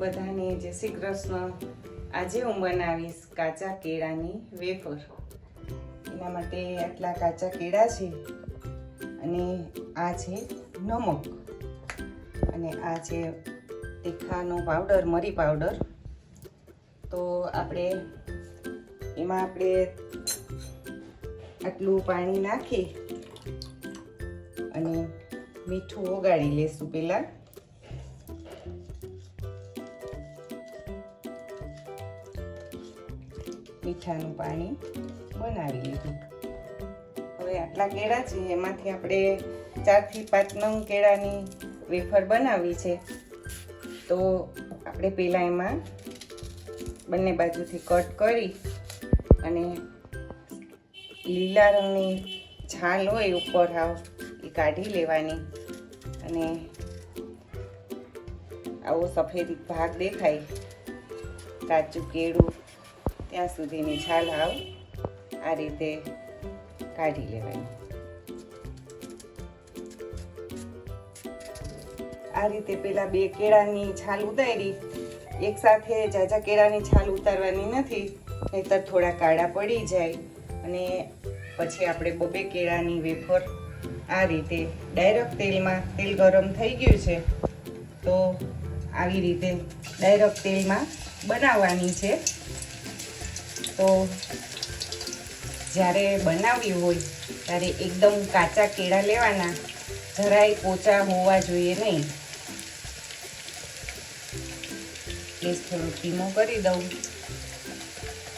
બધાને જય શ્રી કૃષ્ણ. આજે હું બનાવીશ કાચા કેળાની વેફર. એના માટે આટલા કાચા કેળા છે અને આ છે નમક. અને આ છે તીખાનો પાવડર, મરી પાવડર. તો આપણે એમાં આપણે આટલું પાણી નાખી અને મીઠું ઓગાળી લેશું પહેલાં. મીઠાનું પાણી બનાવી લીધું. હવે આટલા કેળા છે, એમાંથી આપણે ચારથી પાંચ નંગ કેળાની વેફર બનાવી છે. તો આપણે પહેલાં એમાં બંને બાજુથી કટ કરી અને લીલા રંગની છાલ હોય ઉપર હાવ એ કાઢી લેવાની અને આવો સફેદ ભાગ દેખાય. કાચું કેળું ત્યાં સુધીની છાલ આવ આ રીતે કાઢી લેવાની. આ રીતે પેલા બે કેળાની છાલ ઉતારી, એક સાથે જાજા કેળાની છાલ ઉતારવાની નથી, નહીતર થોડા કાળા પડી જાય અને પછી આપણે બબે કેળાની વેફર આ રીતે ડાયરેક્ટ તેલમાં, તેલ ગરમ થઈ ગયું છે, તો આવી રીતે ડાયરેક્ટ તેલમાં બનાવવાની છે. તો જ્યારે બનાવવી હોય, ત્યારે એકદમ કાચા કેળા લેવાના, જરાય પોચા હોવા જોઈએ નહીં. ગેસ થોડું ધીમો કરી દઉં.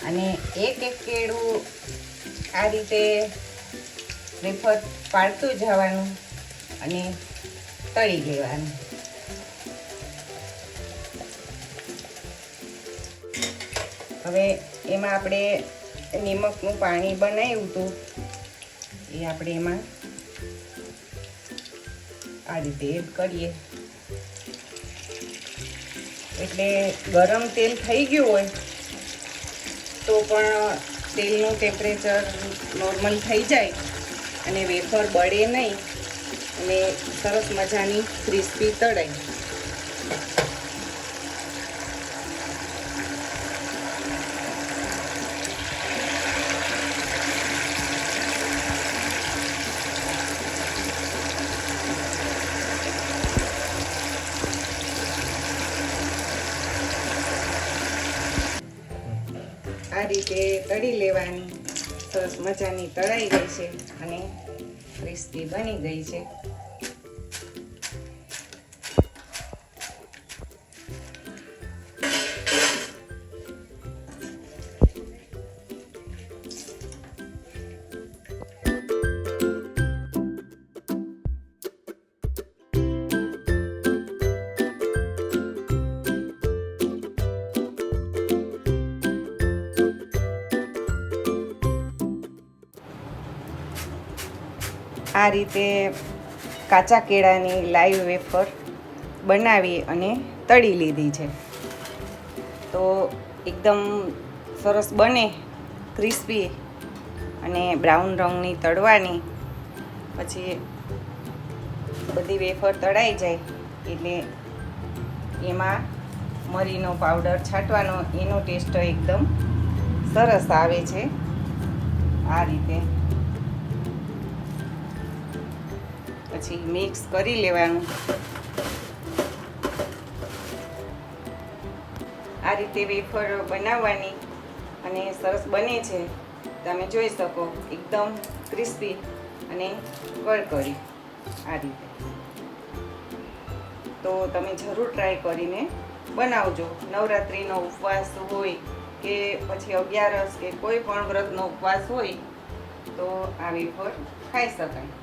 અને એક એક કેળું આ રીતે રેફર પાડતું જવાનું અને તળી લેવાનું. હવે એમાં આપણે નિમકનું પાણી બનાવ્યું હતું. એ આપણે એમાં આ રીતે એડ કરીએ. એટલે ગરમ તેલ થઈ ગયું હોય, તો પણ તેલનું ટેમ્પરેચર નોર્મલ થઈ જાય અને વેફર બળે નહીં અને સરસ મજાની ક્રિસ્પી તળાય આ રીતે તળી લેવાની. સરસ મજાની તળાઈ ગઈ છે અને ક્રિસ્પી બની ગઈ છે. આ રીતે કાચા કેળાની લાઈવ વેફર બનાવી અને તળી લીધી છે. તો એકદમ સરસ બને, ક્રિસ્પી અને બ્રાઉન રંગની તળવાની. પછી બધી વેફર તળાઈ જાય એટલે એમાં મરીનો પાવડર છાંટવાનો, એનો ટેસ્ટ એકદમ સરસ આવે છે. આ રીતે પછી મિક્સ કરી લેવાનું. આ રીતે વેફર બનાવવાની અને સરસ બને છે. તમે જોઈ શકો, એકદમ ક્રિસ્પી અને કડકડી આ રીતે. તો તમે જરૂર ટ્રાય કરીને બનાવજો. નવરાત્રિનો ઉપવાસ હોય કે પછી અગિયારસ કે કોઈ પણ વ્રતનો ઉપવાસ હોય તો આ વેફર ખાઈ શકાય.